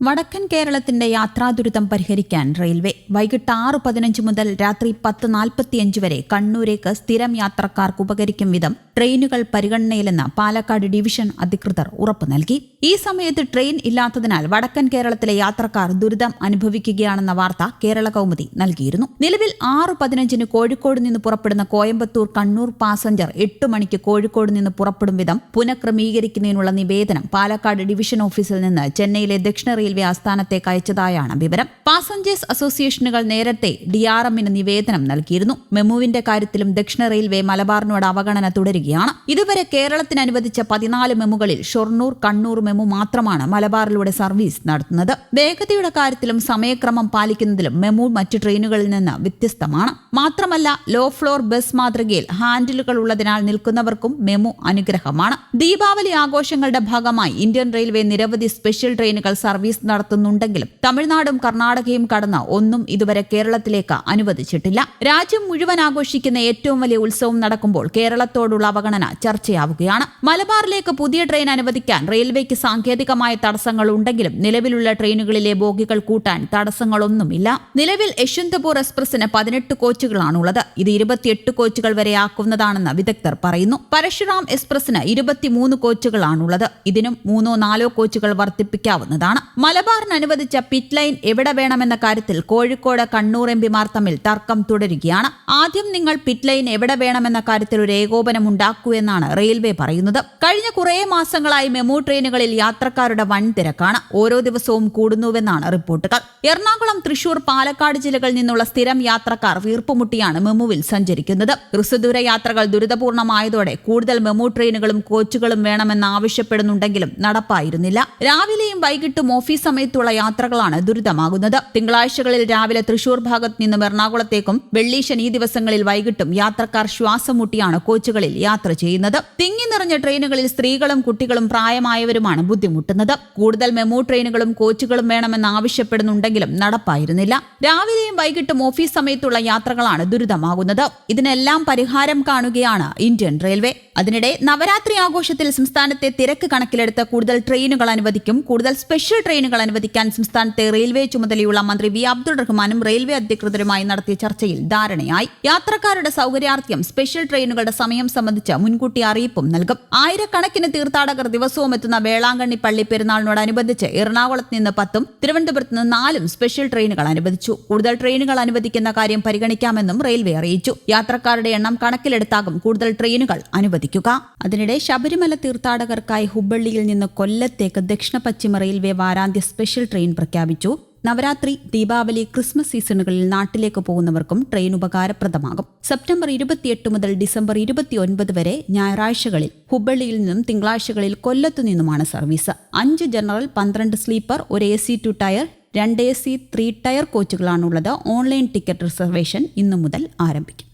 വടക്കൻ കേരളത്തിന്റെ യാത്രാദുരിതം പരിഹരിക്കാൻ റെയിൽവേ. വൈകിട്ട് ആറ് പതിനഞ്ച് മുതൽ രാത്രി പത്ത് നാൽപ്പത്തിയഞ്ച് വരെ കണ്ണൂരേക്ക് സ്ഥിരം യാത്രക്കാർക്ക് ഉപകരിക്കും വിധം ട്രെയിനുകൾ പരിഗണനയിലെന്ന് പാലക്കാട് ഡിവിഷൻ അധികൃതർ ഉറപ്പു നൽകി. ഈ സമയത്ത് ട്രെയിൻ ഇല്ലാത്തതിനാൽ വടക്കൻ കേരളത്തിലെ യാത്രക്കാർ ദുരിതം അനുഭവിക്കുകയാണെന്ന വാർത്ത കേരള കൗമുദി നൽകിയിരുന്നു. നിലവിൽ ആറ് പതിനഞ്ചിന് കോഴിക്കോട് നിന്ന് പുറപ്പെടുന്ന കോയമ്പത്തൂർ കണ്ണൂർ പാസഞ്ചർ എട്ട് മണിക്ക് കോഴിക്കോട് നിന്ന് പുറപ്പെടും വിധം പുനഃക്രമീകരിക്കുന്നതിനുള്ള നിവേദനം പാലക്കാട് ഡിവിഷൻ ഓഫീസിൽ നിന്ന് ചെന്നൈയിലെ ദക്ഷിണ റെയിൽവേ ആസ്ഥാനത്തേക്ക് അയച്ചതായാണ് വിവരം. പാസഞ്ചേഴ്സ് അസോസിയേഷനുകൾ നേരത്തെ ഡി ആർ എമ്മിന് നിവേദനം നൽകിയിരുന്നു. മെമുവിന്റെ കാര്യത്തിലും ദക്ഷിണ റെയിൽവേ മലബാറിനോട് അവഗണന തുടരുകയാണ്. ഇതുവരെ കേരളത്തിന് അനുവദിച്ച പതിനാല് മെമുകളിൽ ഷൊർണൂർ കണ്ണൂർ മെമു മാത്രമാണ് മലബാറിലൂടെ സർവീസ് നടത്തുന്നത്. വേഗതയുടെ കാര്യത്തിലും സമയക്രമം പാലിക്കുന്നതിലും മെമു മറ്റ് ട്രെയിനുകളിൽ നിന്ന് വ്യത്യസ്തമാണ്. മാത്രമല്ല ലോ ഫ്ലോർ ബസ് മാതൃകയിൽ ഹാൻഡിലുകൾ ഉള്ളതിനാൽ നിൽക്കുന്നവർക്കും മെമു അനുഗ്രഹമാണ്. ദീപാവലി ആഘോഷങ്ങളുടെ ഭാഗമായി ഇന്ത്യൻ റെയിൽവേ നിരവധി സ്പെഷ്യൽ ട്രെയിനുകൾ സർവീസ് നടത്തുന്നുണ്ടെങ്കിലും തമിഴ്നാടും കർണാടകയും കടന്ന് ഒന്നും ഇതുവരെ കേരളത്തിലേക്ക് അനുവദിച്ചിട്ടില്ല. രാജ്യം മുഴുവൻ ആഘോഷിക്കുന്ന ഏറ്റവും വലിയ ഉത്സവം നടക്കുമ്പോൾ കേരളത്തോടുള്ള അവഗണന ചർച്ചയാവുകയാണ്. മലബാറിലേക്ക് പുതിയ ട്രെയിൻ അനുവദിക്കാൻ റെയിൽവേക്ക് സാങ്കേതികമായ തടസ്സങ്ങൾ ഉണ്ടെങ്കിലും നിലവിലുള്ള ട്രെയിനുകളിലെ ബോഗികൾ കൂട്ടാൻ തടസ്സങ്ങളൊന്നുമില്ല. നിലവിൽ യശ്വന്തപൂർ എക്സ്പ്രസിന് പതിനെട്ട് കോച്ചുകളാണുള്ളത്. ഇത് ഇരുപത്തിയെട്ട് കോച്ചുകൾ വരെ ആക്കുന്നതാണെന്ന് വിദഗ്ധർ പറയുന്നു. പരശുറാം എക്സ്പ്രസിന് ഇരുപത്തിമൂന്ന് കോച്ചുകളാണുള്ളത്. ഇതിനും മൂന്നോ നാലോ കോച്ചുകൾ വർദ്ധിപ്പിക്കാവുന്നതാണ്. മലബാറിന് അനുവദിച്ച പിറ്റ് ലൈൻ എവിടെ വേണമെന്ന കാര്യത്തിൽ കോഴിക്കോട് കണ്ണൂർ എം പിമാർ തമ്മിൽ തർക്കം തുടരുകയാണ്. ആദ്യം നിങ്ങൾ പിറ്റ് ലൈൻ എവിടെ വേണമെന്ന കാര്യത്തിൽ ഒരു ഏകോപനം ഉണ്ടാക്കൂ എന്നാണ് റെയിൽവേ പറയുന്നത്. കഴിഞ്ഞ കുറേ മാസങ്ങളായി മെമു ട്രെയിനുകളിൽ യാത്രക്കാരുടെ വൻ തിരക്കാണ് ഓരോ ദിവസവും കൂടുന്നുവെന്നാണ് റിപ്പോർട്ടുകൾ. എറണാകുളം തൃശൂർ പാലക്കാട് ജില്ലകളിൽ നിന്നുള്ള സ്ഥിരം യാത്രക്കാർ വീർപ്പുമുട്ടിയാണ് മെമുവിൽ സഞ്ചരിക്കുന്നത്. ഹ്രസ്വദൂര യാത്രകൾ ദുരിതപൂർണമായതോടെ കൂടുതൽ മെമു ട്രെയിനുകളും കോച്ചുകളും വേണമെന്ന് ആവശ്യപ്പെടുന്നുണ്ടെങ്കിലും നടപ്പായിരുന്നില്ല. രാവിലെയും വൈകിട്ടും ഓഫീസ് സമയത്തുള്ള യാത്രകളാണ് ദുരിതമാകുന്നത്. തിങ്കളാഴ്ചകളിൽ രാവിലെ തൃശൂർ ഭാഗത്ത് നിന്നും എറണാകുളത്തേക്കും വെള്ളി ശനി ദിവസങ്ങളിൽ വൈകിട്ടും യാത്രക്കാർ ശ്വാസം മുട്ടിയാണ് കോച്ചുകളിൽ യാത്ര ചെയ്യുന്നത്. തിങ്ങി നിറഞ്ഞ ട്രെയിനുകളിൽ സ്ത്രീകളും കുട്ടികളും പ്രായമായവരുമാണ് ബുദ്ധിമുട്ടുന്നത്. കൂടുതൽ മെമു ട്രെയിനുകളും കോച്ചുകളും വേണമെന്ന് ആവശ്യപ്പെടുന്നുണ്ടെങ്കിലും നടപ്പായിരുന്നില്ല. രാവിലെയും വൈകിട്ടും ഓഫീസ് സമയത്തുള്ള യാത്രകളാണ് ദുരിതമാകുന്നത്. ഇതിനെല്ലാം പരിഹാരം കാണുകയാണ് ഇന്ത്യൻ റെയിൽവേ. അതിനിടെ നവരാത്രി ആഘോഷത്തിൽ സംസ്ഥാനത്തെ തിരക്ക് കണക്കിലെടുത്ത് കൂടുതൽ ട്രെയിനുകൾ അനുവദിക്കും. കൂടുതൽ സ്പെഷ്യൽ ട്രെയിനുകൾ അനുവദിക്കാൻ സംസ്ഥാനത്തെ റെയിൽവേ ചുമതലയുള്ള മന്ത്രി വി അബ്ദുൾ റഹ്മാനും റെയിൽവേ അധികൃതരുമായി നടത്തിയ ചർച്ചയിൽ ധാരണയായി. യാത്രക്കാരുടെ സൌകര്യാർത്ഥ്യം സ്പെഷ്യൽ ട്രെയിനുകളുടെ സമയം സംബന്ധിച്ച് മുൻകൂട്ടി അറിയിപ്പും നൽകും. ആയിരക്കണക്കിന് തീർത്ഥാടകർ ദിവസവും എത്തുന്ന വേളാങ്കണ്ണി പള്ളി പെരുന്നാളിനോടനുബന്ധിച്ച് എറണാകുളത്ത് നിന്ന് പത്തും തിരുവനന്തപുരത്ത് നിന്ന് നാലും സ്പെഷ്യൽ ട്രെയിനുകൾ അനുവദിച്ചു. കൂടുതൽ ട്രെയിനുകൾ അനുവദിക്കുന്ന കാര്യം പരിഗണിക്കാമെന്നും റെയിൽവേ അറിയിച്ചു. യാത്രക്കാരുടെ എണ്ണം കണക്കിലെടുത്താകും കൂടുതൽ ട്രെയിനുകൾ അനുവദിക്കുക. അതിനിടെ ശബരിമല തീർത്ഥാടകർക്കായി ഹുബ്ബള്ളിയിൽ നിന്ന് കൊല്ലത്തേക്ക് ദക്ഷിണ പശ്ചിമ റെയിൽവേ വാരാന്ത്യ സ്പെഷ്യൽ ട്രെയിൻ പ്രഖ്യാപിച്ചു. നവരാത്രി ദീപാവലി ക്രിസ്മസ് സീസണുകളിൽ നാട്ടിലേക്ക് പോകുന്നവർക്കും ട്രെയിൻ ഉപകാരപ്രദമാകും. സെപ്റ്റംബർ ഇരുപത്തിയെട്ട് മുതൽ ഡിസംബർ ഇരുപത്തിയൊൻപത് വരെ ഞായറാഴ്ചകളിൽ ഹുബ്ബള്ളിയിൽ നിന്നും തിങ്കളാഴ്ചകളിൽ കൊല്ലത്തു നിന്നുമാണ് സർവീസ്. അഞ്ച് ജനറൽ പന്ത്രണ്ട് സ്ലീപ്പർ ഒരു എ സി ടു ടയർ രണ്ട് എ സി ത്രീ ടയർ കോച്ചുകളാണുള്ളത്. ഓൺലൈൻ ടിക്കറ്റ് റിസർവേഷൻ ഇന്നു മുതൽ ആരംഭിക്കും.